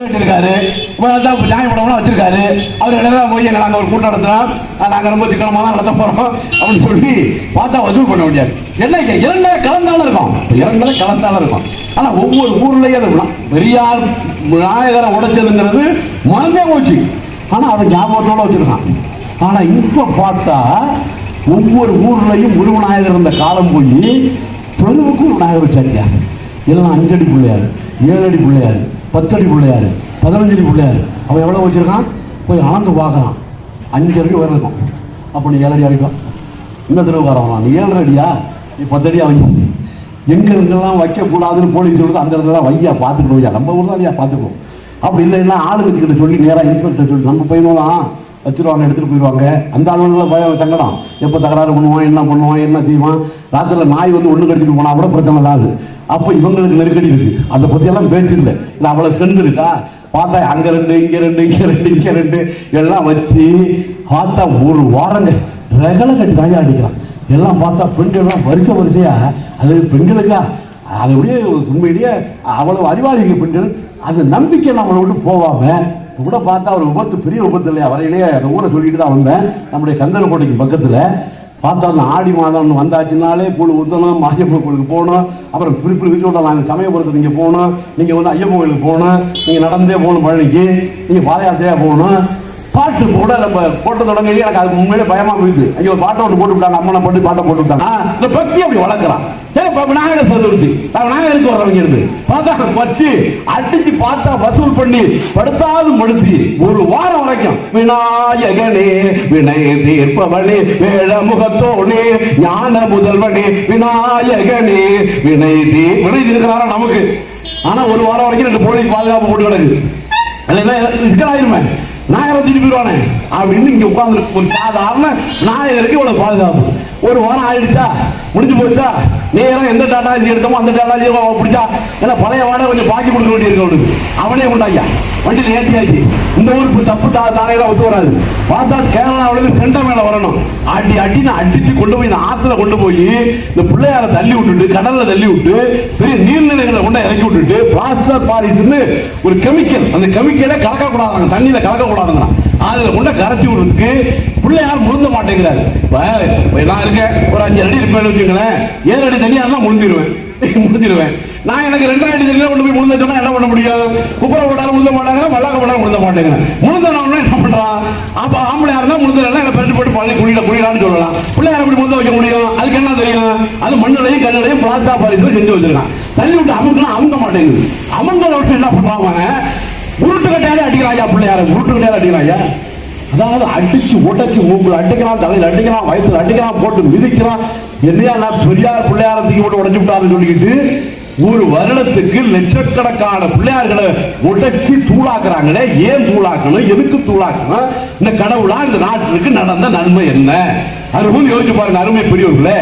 வச்சிருக்காரு. தான் நியாயம் வச்சிருக்காரு. அவர் இடையில போய் எங்க நாங்க ஒரு கூட்டம் நடத்தினோம் நாங்கள் ரொம்ப சிக்கனமா தான் நடத்த போறோம் அப்படின்னு சொல்லி பார்த்தா வசூல் பண்ண முடியாது என்ன இங்க இரண்டே கலந்தாலும் இருக்கும். இரண்டே கலந்தாலும் இருக்கும். ஆனால் ஒவ்வொரு ஊர்லயும் அது பெரியார் விநாயகரை உடைச்சதுங்கிறது மறந்தே போச்சு. ஆனால் அதை ஞாபகத்தோட வச்சிருக்கான். ஆனால் இப்போ பார்த்தா ஒவ்வொரு ஊர்லையும் ஒரு விநாயகர் இருந்த காலம் போய் தெருவுக்கும் விநாயகர் வச்சாச்சியா எல்லாம் அஞ்சடி பிள்ளையாரு ஏழு அடி பிள்ளையாரு. பத்தடி பிள்ளையார். பதினஞ்சடி பிள்ளையார். அவன் எவ்வளோ வச்சுருக்கான்? போய் ஆண்டு பார்க்குறான். அஞ்சு அடி உயரம் அப்போ நீ ஏழடி அடிக்கும் இந்த தெருவு வரவனா? நீ ஏழரை அடியா நீ பத்தடி அவன் எங்கே இருந்தெல்லாம் வைக்கக்கூடாதுன்னு போலீஸ் சொல்லுது அந்த இடத்துல வையா பார்த்துக்கணும் ஐயா. நம்ம ஊர் தான் பார்த்துக்கணும். அப்படி இல்லைன்னா ஆளுங்கட்சிக்கிட்ட சொல்லி நேராக இன்ஸ்பெக்டர் சொல்லி நம்ம போயிடுவோம் வச்சிருவாங்க எடுத்துகிட்டு போயிடுவாங்க. அந்த ஆளுங்கள பயம் சங்கடம் எப்போ தகராறு பண்ணுவான் என்ன பண்ணுவான் என்ன செய்வான்? ராத்திரில் நாய் வந்து ஒன்று கடிச்சிட்டு போனால் கூட பிரச்சனை தான் அது அப்போ இவங்களுக்கு நெருக்கடி இருக்கு. அதை பத்தி எல்லாம் பேச்சு இல்லை. இல்லை அவ்வளோ சென்று இருக்கா? பார்த்தா அங்க ரெண்டு இங்க ரெண்டு இங்க ரெண்டு இங்க ரெண்டு. எல்லாம் வச்சு பார்த்தா ஒரு வாரங்க ரகலை கட்டி தாயா அடிக்கிறான். எல்லாம் பார்த்தா பெண்கள்லாம் வரிசை வரிசையா அது பெண்களுக்கா? அது அப்படியே உண்மையிலேயே அவ்வளவு அறிவாளிங்க பெண்கள். அது நம்பிக்கை நம்மளை விட்டு போவாம கூட பார்த்தா ஒரு விபத்து பெரிய விபத்து இல்லையா? வரையிலேயே அந்த ஊரை சொல்லிட்டு தான் வந்தேன். நம்முடைய கந்தனக்கோட்டைக்கு பக்கத்துல. பார்த்தா அந்த ஆடி மாதம் ஒன்று வந்தாச்சுனாலே கூழ் ஊற்றணும் மாரியம்மன் கோயிலுக்கு போகணும் அப்புறம் குறிப்பிட்டு வீட்டு விட நாங்கள் சமயபுரத்துக்கு நீங்கள் போகணும் நீங்கள் வந்து ஐயப்பன் கோயிலுக்கு போகணும் நீங்கள் நடந்தே போகணும் பழனிக்கு நீங்கள் பாதயாத்திரையாக போகணும் பாட்டு கூட நம்ம போட்ட தொடங்கி எனக்கு அதுக்கு உண்மையிலே பயமா போயிடுது. ஐயோ பாட்டை ஒன்று போட்டு விட்டாங்க அம்மனை போட்டு பாட்டை போட்டு விட்டாங்க இந்த பக்தி அப்படி வளர்க்கலாம். சரி இப்ப விநாயகர் சதுர்த்தி. விநாயகருக்கு வர்றவங்க இருந்து பார்த்தா வச்சு அடிச்சு பார்த்தா வசூல் பண்ணி படுத்தாது மடுத்தி ஒரு வாரம் வரைக்கும் விநாயகனே வினை தீர்ப்பவனே வேழ முகத்தோனே ஞான முதல்வனே விநாயகனே வினை தீ வினை தீர்க்கிறாரா நமக்கு? ஆனா ஒரு வாரம் வரைக்கும் ரெண்டு போலீஸ் பாதுகாப்பு போட்டு கிடக்கு. இல்லைன்னா சிக்கலாயிருமே. நாயரை திருப்பி போயிடுவானே. அப்படின்னு இங்க உட்கார்ந்து ஒரு சாதாரண நாயகருக்கு இவ்வளவு பாதுகாப்பு. ஒரு வாரம் ஆயிடுச்சா? முடிஞ்சு போச்சா? நேரம் எந்த டாட்டாஜி எடுத்தோமோ அந்த டாட்டாஜி பிடிச்சா? ஏன்னா பழைய வாடகை கொஞ்சம் பாக்கி கொடுக்க வேண்டியிருக்கு அவனுக்கு அவனே உண்டாயா வண்டியில் ஏற்றியாச்சு இந்த ஊருக்கு தப்பு தா தாரையெல்லாம் ஒத்து வராது. பார்த்தா கேரளாவிலிருந்து சென்டர் மேல வரணும். அடி அடின்னு அடிச்சு கொண்டு போய் இந்த ஆத்துல கொண்டு போய் இந்த பிள்ளையார தள்ளி விட்டுட்டு கடல்ல தள்ளி விட்டு பெரிய நீர் தண்ணியில இறக்கி விட்டுட்டு பிளாஸ்டர் பாரிஸ்னு ஒரு கெமிக்கல் அந்த கெமிக்கலை கலக்க கூடாதுங்க தண்ணியில கலக்க கூடாதுங்க அதுல கொண்ட கரைச்சி விடுறதுக்கு பிள்ளையார் முழுந்த மாட்டேங்கிறாரு. நான் இருக்கேன் ஒரு அஞ்சு அடி இருப்பேன்னு வச்சுக்கங்களேன். ஏழு அடி தண்ணியா இருந்தா முழுந்திருவேன் முழுந்திருவேன் நான் எனக்கு ரெண்டாயிரத்தி தண்ணியில கொண்டு போய் முழுந்த சொன்னா என்ன பண்ண முடியும் குப்பரை போட்டாலும் முழுந்த மாட்டாங்க வல்லாக போட்டாலும் முழுந்த மாட்டேங்கிறேன் முழுந்த என்ன பண்றான்? முடிஞ்சதுனால ஆம்பளையா என்ன போட்டு பள்ளி குடியில குடிக்கலாம்னு சொல்லலாம். பிள்ளையார் எப்படி முந்த வைக்க முடியும்? அதுக்கு என்ன தெரியும்? அது மண்ணுலையும் கண்ணிலையும் பிளாஸ்டா பாலிசு செஞ்சு வச்சிருக்கான். தள்ளி விட்டு அமுக்கலாம் அமுங்க மாட்டேங்குது. அமுங்க விட்டு என்ன பண்ணுவாங்க உருட்டு கட்டையாலே அடிக்கிறாயா பிள்ளையார. உருட்டு கட்டையால அடிக்கிறாயா அதாவது அடிச்சு உடைச்சு மூக்குல அடிக்கிறான் தலையில் அடிக்கிறான் வயசுல அடிக்கிறான் போட்டு மிதிக்கிறான் என்னையா நான் பெரியார் பிள்ளையார தூக்கி போட்டு உடைச்சு விட்டாருன்னு சொல்லிக்கிட்டு ஒரு வருடத்துக்கு லட்சக்கணக்கான பிள்ளையார்களை உடைச்சு தூளாக்குறாங்களே ஏன் தூளாக்கணும் எதுக்கு தூளாக்கணும்? இந்த கடவுளா இந்த நாட்டுக்கு நடந்த நன்மை என்ன? அருமை யோசிச்சு பாருங்க அருமை பெரியவர்களே